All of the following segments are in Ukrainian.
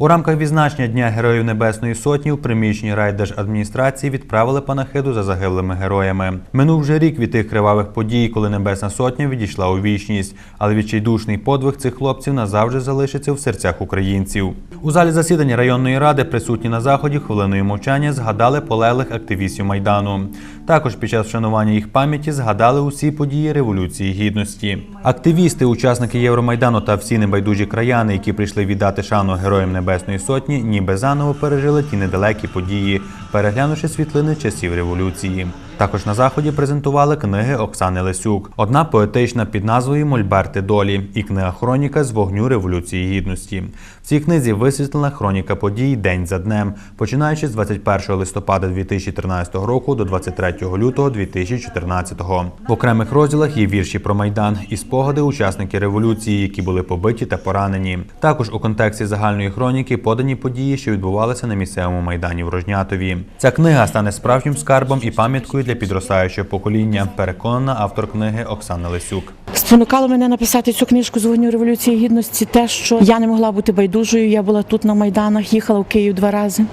У рамках відзначення Дня Героїв Небесної Сотні в приміщенні райдержадміністрації відправили панахиду за загиблими героями. Минув вже рік від тих кривавих подій, коли Небесна Сотня відійшла у вічність, але відчайдушний подвиг цих хлопців назавжди залишиться в серцях українців. У залі засідання районної ради присутні на заході хвилиною мовчання згадали полеглих активістів майдану. Також під час вшанування їх пам'яті згадали усі події Революції Гідності. Активісти, учасники Євромайдану та всі небайдужі краяни, які прийшли віддати шану героям Небесної Сотні, ніби заново пережили ті недалекі події, переглянувши світлини часів революції. Також на заході презентували книги Оксани Лесюк. Одна поетична під назвою Мольберти долі і книга Хроніка з вогню Революції Гідності. В цій книзі висвітлена хроніка подій день за днем, починаючи з 21 листопада 2013 року до 23 лютого 2014. В окремих розділах є вірші про майдан і спогади учасників революції, які були побиті та поранені. Також у контексті загальної хроніки подані події, що відбувалися на місцевому майдані в Рожнятові. Ця книга стане справжнім скарбом і пам'яткою для підростаючого покоління. Переконана автор книги Оксана Лесюк. Спонукало мене написати цю книжку з вогню революції гідності. Те, що я не могла бути байдужою. Я була тут на майданах, їхала в Київ два рази,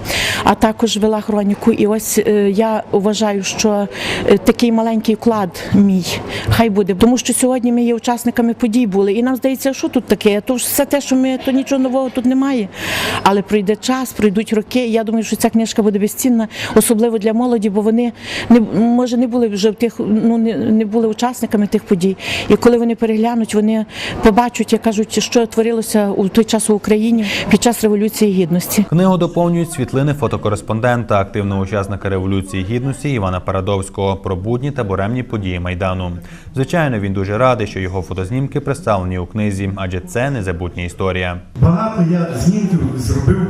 а також вела хроніку. І ось е, я вважаю, що е, такий маленький вклад мій хай буде, тому що сьогодні ми є учасниками подій були, і нам здається, що тут таке. То все те, що ми то нічого нового тут немає. Але пройде час, пройдуть роки. і Я думаю, що ця книжка буде безцінна, особливо для молоді, бо вони не може не були вже в тих, ну не, не були учасниками тих подій. І коли вони переглянуть, вони побачать, як кажуть, що творилося у той час у Україні під час революції гідності. Книгу доповнюють світлини фотокореспондента, активного учасника революції гідності Івана Парадовського про будні та буремні події майдану. Звичайно, він дуже радий, що його фотознімки представлені у книзі, адже це незабутня історія. Багато я знімків зробив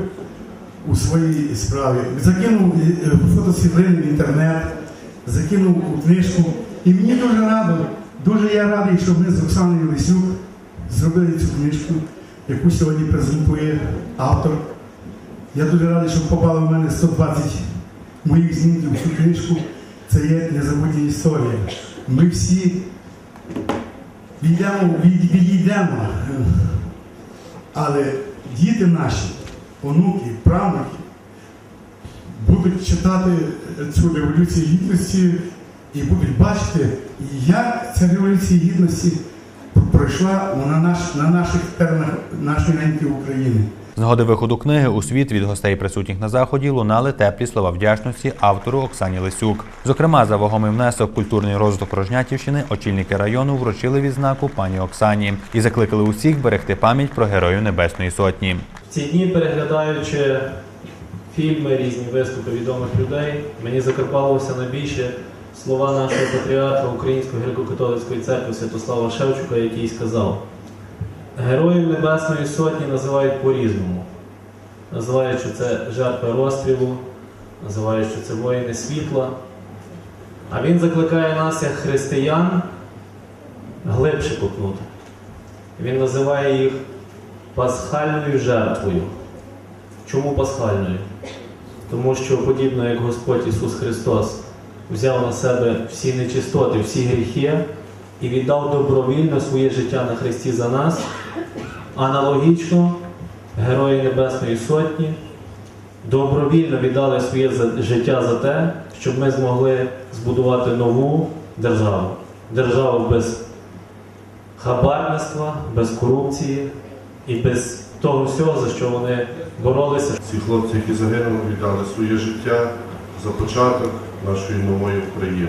у своїй справі. Закинув е, фотосвітлини в інтернет, закинув у книжку. І мені дуже радо, дуже я радий, що ми з Оксаною Лисюк зробили цю книжку, яку сьогодні презентує автор. Я дуже радий, що попало в мене 120 моїх знімків в цю книжку. Це є незабутня історія. Ми всі відійдемо, від- відійдемо. Але діти наші, онуки, правнуки будуть читати цю революцію гідності і будуть бачити, як ця революція гідності пройшла на, наш, на наших теренах нашої неньки України. З нагоди виходу книги у світ від гостей присутніх на заході лунали теплі слова вдячності автору Оксані Лисюк. Зокрема, за вагомий внесок культурний розвиток Рожнятівщини очільники району вручили відзнаку пані Оксані і закликали усіх берегти пам'ять про героїв Небесної Сотні. Ці дні, переглядаючи фільми, різні виступи відомих людей, мені закарпалося найбільше слова нашого патріарха Української греко-католицької церкви Святослава Шевчука, який сказав: Героїв Небесної Сотні називають по-різному. Називають, що це жертви розстрілу, називають, що це воїни світла. А він закликає нас, як християн, глибше копнути. Він називає їх пасхальною жертвою. Чому пасхальною? Тому що подібно як Господь Ісус Христос взяв на себе всі нечистоти, всі гріхи і віддав добровільно своє життя на Христі за нас, аналогічно Герої Небесної Сотні добровільно віддали своє життя за те, щоб ми змогли збудувати нову державу. Державу без хабарництва, без корупції і без того всього, за що вони боролися. Ці хлопці, які загинули, віддали своє життя за початок нашої нової України.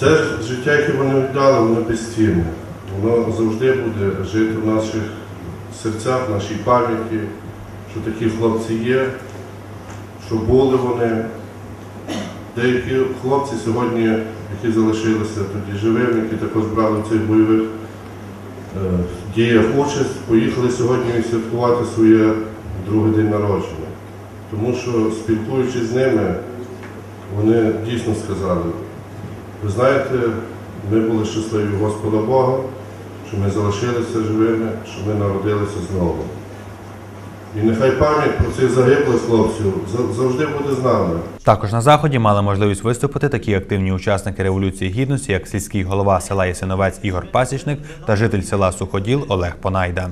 Це життя, яке вони віддали, воно безцінне. Воно завжди буде жити в наших серцях, в нашій пам'яті, що такі хлопці є, що були вони. Деякі хлопці сьогодні, які залишилися тоді живими, які також брали цих бойових е, діях участь, поїхали сьогодні святкувати своє другий день народження. Тому що, спілкуючись з ними, вони дійсно сказали, ви знаєте, ми були щасливі Господа Бога, що ми залишилися живими, що ми народилися знову. І нехай пам'ять про цих загиблих хлопців за- завжди буде з нами. Також на заході мали можливість виступити такі активні учасники революції гідності, як сільський голова села Ясиновець Ігор Пасічник та житель села Суходіл Олег Понайда.